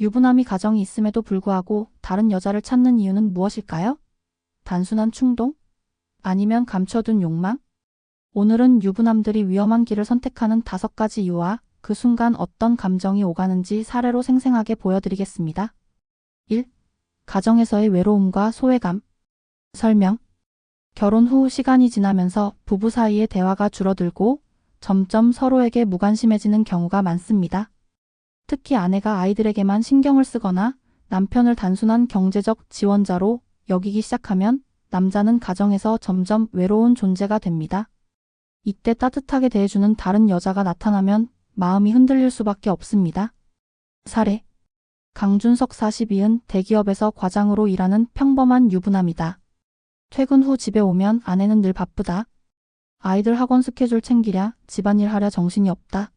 유부남이 가정이 있음에도 불구하고 다른 여자를 찾는 이유는 무엇일까요? 단순한 충동? 아니면 감춰둔 욕망? 오늘은 유부남들이 위험한 길을 선택하는 다섯 가지 이유와 그 순간 어떤 감정이 오가는지 사례로 생생하게 보여드리겠습니다. 1. 가정에서의 외로움과 소외감. 설명. 결혼 후 시간이 지나면서 부부 사이의 대화가 줄어들고 점점 서로에게 무관심해지는 경우가 많습니다. 특히 아내가 아이들에게만 신경을 쓰거나 남편을 단순한 경제적 지원자로 여기기 시작하면 남자는 가정에서 점점 외로운 존재가 됩니다. 이때 따뜻하게 대해주는 다른 여자가 나타나면 마음이 흔들릴 수밖에 없습니다. 사례. 강준석 42은 대기업에서 과장으로 일하는 평범한 유부남이다. 퇴근 후 집에 오면 아내는 늘 바쁘다. 아이들 학원 스케줄 챙기랴, 집안일 하랴 정신이 없다.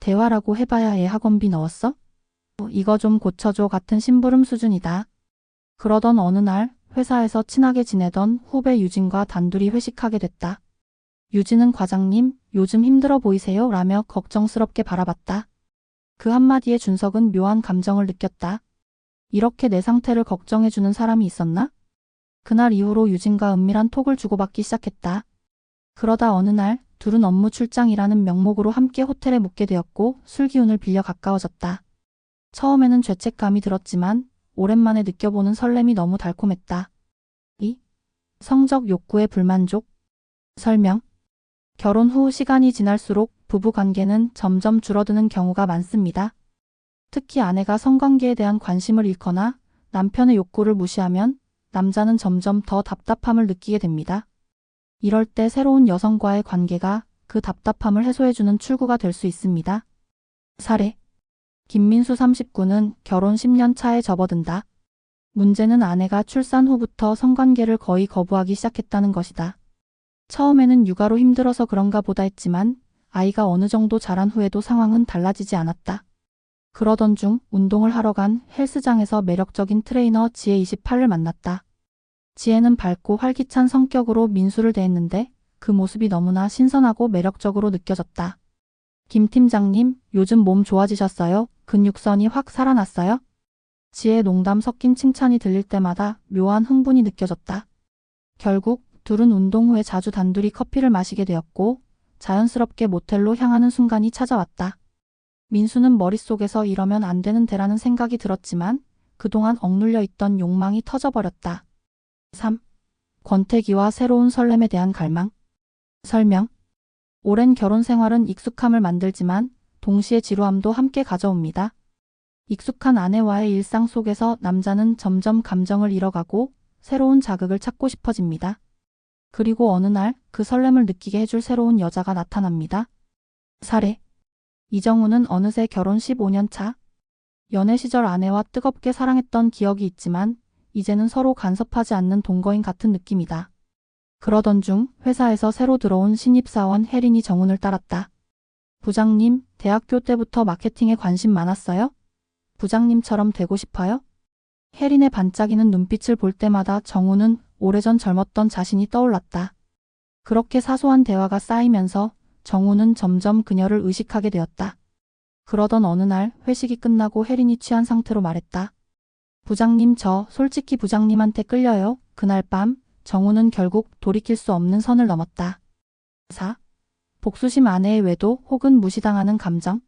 대화라고 해봐야 애 학원비 넣었어? 이거 좀 고쳐줘 같은 심부름 수준이다. 그러던 어느 날 회사에서 친하게 지내던 후배 유진과 단둘이 회식하게 됐다. 유진은 과장님, 요즘 힘들어 보이세요? 라며 걱정스럽게 바라봤다. 그 한마디에 준석은 묘한 감정을 느꼈다. 이렇게 내 상태를 걱정해주는 사람이 있었나? 그날 이후로 유진과 은밀한 톡을 주고받기 시작했다. 그러다 어느 날 둘은 업무 출장이라는 명목으로 함께 호텔에 묵게 되었고 술 기운을 빌려 가까워졌다. 처음에는 죄책감이 들었지만 오랜만에 느껴보는 설렘이 너무 달콤했다. 2. 성적 욕구의 불만족. 설명. 결혼 후 시간이 지날수록 부부 관계는 점점 줄어드는 경우가 많습니다. 특히 아내가 성관계에 대한 관심을 잃거나 남편의 욕구를 무시하면 남자는 점점 더 답답함을 느끼게 됩니다. 이럴 때 새로운 여성과의 관계가 그 답답함을 해소해주는 출구가 될 수 있습니다. 사례. 김민수 39는 결혼 10년 차에 접어든다. 문제는 아내가 출산 후부터 성관계를 거의 거부하기 시작했다는 것이다. 처음에는 육아로 힘들어서 그런가 보다 했지만 아이가 어느 정도 자란 후에도 상황은 달라지지 않았다. 그러던 중 운동을 하러 간 헬스장에서 매력적인 트레이너 지혜 28을 만났다. 지혜는 밝고 활기찬 성격으로 민수를 대했는데 그 모습이 너무나 신선하고 매력적으로 느껴졌다. 김 팀장님, 요즘 몸 좋아지셨어요? 근육선이 확 살아났어요? 지혜의 농담 섞인 칭찬이 들릴 때마다 묘한 흥분이 느껴졌다. 결국 둘은 운동 후에 자주 단둘이 커피를 마시게 되었고 자연스럽게 모텔로 향하는 순간이 찾아왔다. 민수는 머릿속에서 이러면 안 되는 데라는 생각이 들었지만 그동안 억눌려 있던 욕망이 터져버렸다. 3. 권태기와 새로운 설렘에 대한 갈망. 설명. 오랜 결혼 생활은 익숙함을 만들지만 동시에 지루함도 함께 가져옵니다. 익숙한 아내와의 일상 속에서 남자는 점점 감정을 잃어가고 새로운 자극을 찾고 싶어집니다. 그리고 어느 날 그 설렘을 느끼게 해줄 새로운 여자가 나타납니다. 사례. 이정우는 어느새 결혼 15년 차. 연애 시절 아내와 뜨겁게 사랑했던 기억이 있지만 이제는 서로 간섭하지 않는 동거인 같은 느낌이다. 그러던 중 회사에서 새로 들어온 신입사원 혜린이 정훈을 따랐다. 부장님, 대학교 때부터 마케팅에 관심 많았어요? 부장님처럼 되고 싶어요? 혜린의 반짝이는 눈빛을 볼 때마다 정훈은 오래전 젊었던 자신이 떠올랐다. 그렇게 사소한 대화가 쌓이면서 정우는 점점 그녀를 의식하게 되었다. 그러던 어느 날 회식이 끝나고 혜린이 취한 상태로 말했다. 부장님 저 솔직히 부장님한테 끌려요. 그날 밤 정우는 결국 돌이킬 수 없는 선을 넘었다. 4. 복수심 아내의 외도 혹은 무시당하는 감정.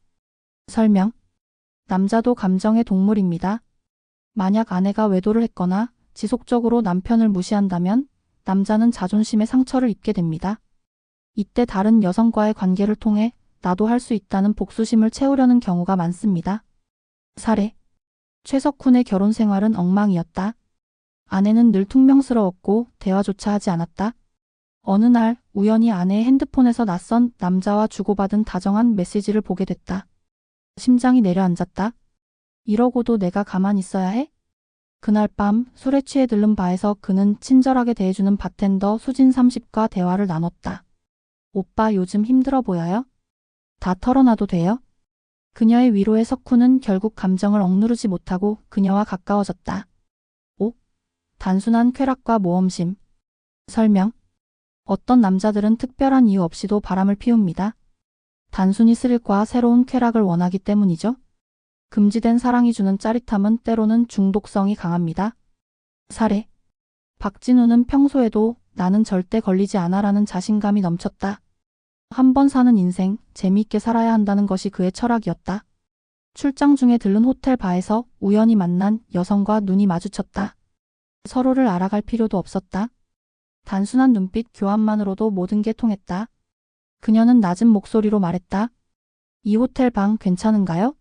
설명. 남자도 감정의 동물입니다. 만약 아내가 외도를 했거나 지속적으로 남편을 무시한다면 남자는 자존심의 상처를 입게 됩니다. 이때 다른 여성과의 관계를 통해 나도 할 수 있다는 복수심을 채우려는 경우가 많습니다. 사례. 최석훈의 결혼 생활은 엉망이었다. 아내는 늘 퉁명스러웠고 대화조차 하지 않았다. 어느 날 우연히 아내의 핸드폰에서 낯선 남자와 주고받은 다정한 메시지를 보게 됐다. 심장이 내려앉았다. 이러고도 내가 가만히 있어야 해? 그날 밤 술에 취해 들른 바에서 그는 친절하게 대해주는 바텐더 수진 30과 대화를 나눴다. 오빠 요즘 힘들어 보여요? 다 털어놔도 돼요? 그녀의 위로에 석훈은 결국 감정을 억누르지 못하고 그녀와 가까워졌다. 5. 단순한 쾌락과 모험심. 설명. 어떤 남자들은 특별한 이유 없이도 바람을 피웁니다. 단순히 스릴과 새로운 쾌락을 원하기 때문이죠. 금지된 사랑이 주는 짜릿함은 때로는 중독성이 강합니다. 사례. 박진우는 평소에도 나는 절대 걸리지 않아라는 자신감이 넘쳤다. 한 번 사는 인생, 재미있게 살아야 한다는 것이 그의 철학이었다. 출장 중에 들른 호텔 바에서 우연히 만난 여성과 눈이 마주쳤다. 서로를 알아갈 필요도 없었다. 단순한 눈빛 교환만으로도 모든 게 통했다. 그녀는 낮은 목소리로 말했다. 이 호텔 방 괜찮은가요?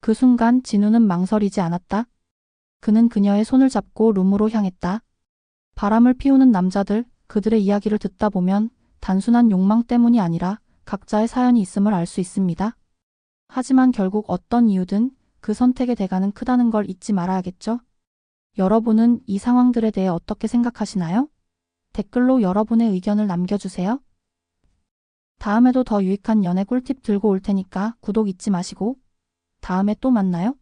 그 순간 진우는 망설이지 않았다. 그는 그녀의 손을 잡고 룸으로 향했다. 바람을 피우는 남자들, 그들의 이야기를 듣다 보면 단순한 욕망 때문이 아니라 각자의 사연이 있음을 알 수 있습니다. 하지만 결국 어떤 이유든 그 선택의 대가는 크다는 걸 잊지 말아야겠죠? 여러분은 이 상황들에 대해 어떻게 생각하시나요? 댓글로 여러분의 의견을 남겨주세요. 다음에도 더 유익한 연애 꿀팁 들고 올 테니까 구독 잊지 마시고 다음에 또 만나요.